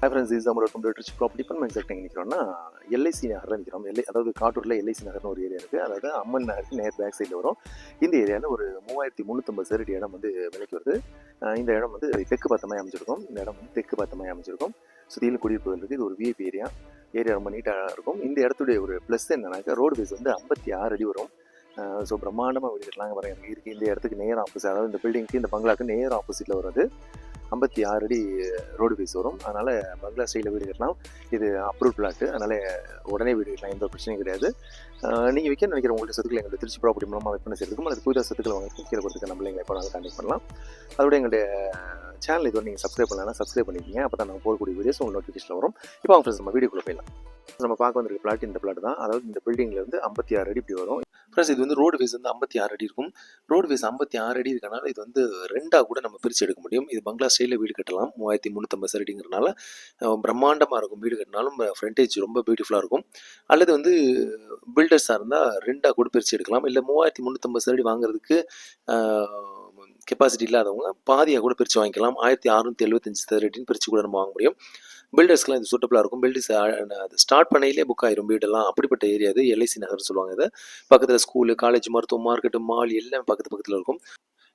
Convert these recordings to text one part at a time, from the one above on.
High friends is நம்மளோட computer property இப்போ நம்ம எக்ஸாக்ட் எங்கே நிற்கிறோம்னா எல்ஐசி நகரில் நிற்கிறோம் எல்ஐ அதாவது காட்டூரில் எல்ஐசி நகர்னு ஒரு ஏரியா இருக்குது அதாவது அம்மன் நகருக்கு நேர் பேக் சைடில் வரும். இந்த ஏரியாவில் ஒரு மூவாயிரத்தி முந்நூற்றம்பது சதுரடி இடம் வந்து விலைக்கு வருது. இந்த இடம் வந்து தெற்கு பத்தமாக அமைச்சிருக்கும் இந்த இடம் வந்து தெற்கு பத்தமாக அமைச்சிருக்கும் சுற்றிலும் குடியிருப்புகள் இருக்குது இது ஒரு விஐபி ஏரியா ஏரியா ரொம்ப நீட்டாக இருக்கும். இந்த இடத்துடைய ஒரு ப்ளஸ் என்னன்னாக்கா ரோடு பேஸ் வந்து ஐம்பத்தி ஆறு அடி வரும். ஸோ பிரம்மாண்டமாக வீடு கட்டலாங்க பாருங்க. எனக்கு இருக்குது இந்த இடத்துக்கு நேர் ஆப்போசிட் அதாவது இந்த பில்டிங்க்கு இந்த பங்களாக்கு நேர் ஆப்போசிட்டில் வருது ஐம்பத்தி ஆறு அடி ரோடு பேஸ் வரும். அதனால் பங்களா ஸ்டைலில் வீடு கட்டலாம் இது அப்ரூவ் பிளாட்டு அதனால் உடனே வீடு கட்டலாம். எந்த பிரச்சனையும் கிடையாது. நீங்கள் விற்க நினைக்கிற உங்கள்கிட்ட சொத்துக்கள் எங்களுக்கு திருச்சி ப்ராப்பர்ட்டி மூலமாக விற்பனை செய்யறதுக்கும் அல்லது புதிதாக சொத்துக்களை வாங்குறதுக்கும் கீழே கொடுத்துக்க நம்மளை எங்களை எப்போ கான்டெக்ட் பண்ணலாம். அதோட எங்களுடைய சேனல் இது நீங்கள் சப்ஸ்கிரைப் பண்ணலாம் சப்ஸ்கிரைப் பண்ணிக்கிங்க. அப்போ தான் நாங்கள் போகக்கூடிய வீடியோஸ் உங்களுக்கு நோட்டிஃபிகேஷன் வரும். இப்போ அவங்க ஃப்ரெண்ட்ஸ் நம்ம வீடியோக்குள்ளே போயிடலாம். நம்ம பார்க்க வந்திருக்க பிளாட் இந்த பிளாட் தான். அதாவது இந்த பில்டிங்லேருந்து ஐம்பத்தி ஆறு அடி இப்படி வரும். ஃப்ரெண்ட்ஸ் இது வந்து ரோடு ஃபேஸ் வந்து ஐம்பத்தி ஆறு அடி இருக்கும். ரோடு ஃபேஸ் ஐம்பத்தி ஆறு அடி இருக்கனால இது வந்து ரெண்டாக கூட நம்ம பிரித்து எடுக்க முடியும். இது பங்களா ஸ்டைலில் வீடு கட்டலாம். மூவாயிரத்தி முந்நூற்றம்பது சரடிங்கிறனால பிரம்மாண்டமாக இருக்கும் வீடு கட்டினாலும் ஃப்ரண்டேஜ் ரொம்ப பியூட்டிஃபுல்லாக இருக்கும். அல்லது வந்து பில்டர்ஸாக இருந்தால் ரெண்டாக கூட பிரித்து எடுக்கலாம். இல்லை மூவாயிரத்தி முந்நூற்றம்பது சரடி வாங்குறதுக்கு கெப்பாசிட்டி இல்லாதவங்க பாதியாக கூட பிரித்து வாங்கிக்கலாம். ஆயிரத்தி அறுநூற்றி எழுபத்தஞ்சு சதுரடின்னு பிரித்து கூட நம்ம வாங்க முடியும். பில்டர்ஸ்க்குலாம் இது சூட்டபுளாக இருக்கும். பில்டர்ஸ் அது ஸ்டார்ட் பண்ணையிலே புக் ஆயிரும் வீடெல்லாம். அப்படிப்பட்ட ஏரியா இது எல்ஐசி நகர்னு சொல்லுவாங்க இதை. பக்கத்தில் ஸ்கூலு காலேஜ் மருத்துவம் மார்க்கெட்டு மால் எல்லாம் பக்கத்து பக்கத்தில் இருக்கும்.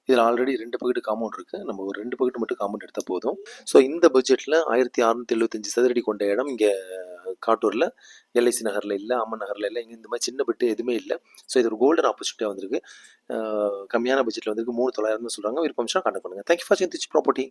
இதில் ஆல்ரெடி ரெண்டு பக்கெட்டு காம்பவுண்ட் இருக்குது நம்ம ஒரு ரெண்டு பக்கெட்டு மட்டும் காம்பவுண்ட் எடுத்தால் போதும். ஸோ இந்த பட்ஜெட்டில் ஆயிரத்தி அறுநூத்தி எழுபத்தஞ்சு சதுரடி கொண்ட இடம் இங்கே காட்டூரில் எல்ஐசி நகரில் இல்லை அம்மன் நகரில் இல்லை இங்கே இந்த மாதிரி சின்ன பெட்டு எதுவுமே இல்லை. ஸோ இது ஒரு கோல்டன் ஆப்பர்ச்சுனிட்டியாக வந்திருக்கு. கம்மியான பட்ஜெட்டில் வந்திருக்கு. மூணு தொள்ளாயிரம்னு சொல்கிறாங்க விருப்பம் கான்டாக்ட் பண்ணுங்கள் தேங்க்யூ ஃபார் சிந்திச்சு ப்ராப்பர்ட்டி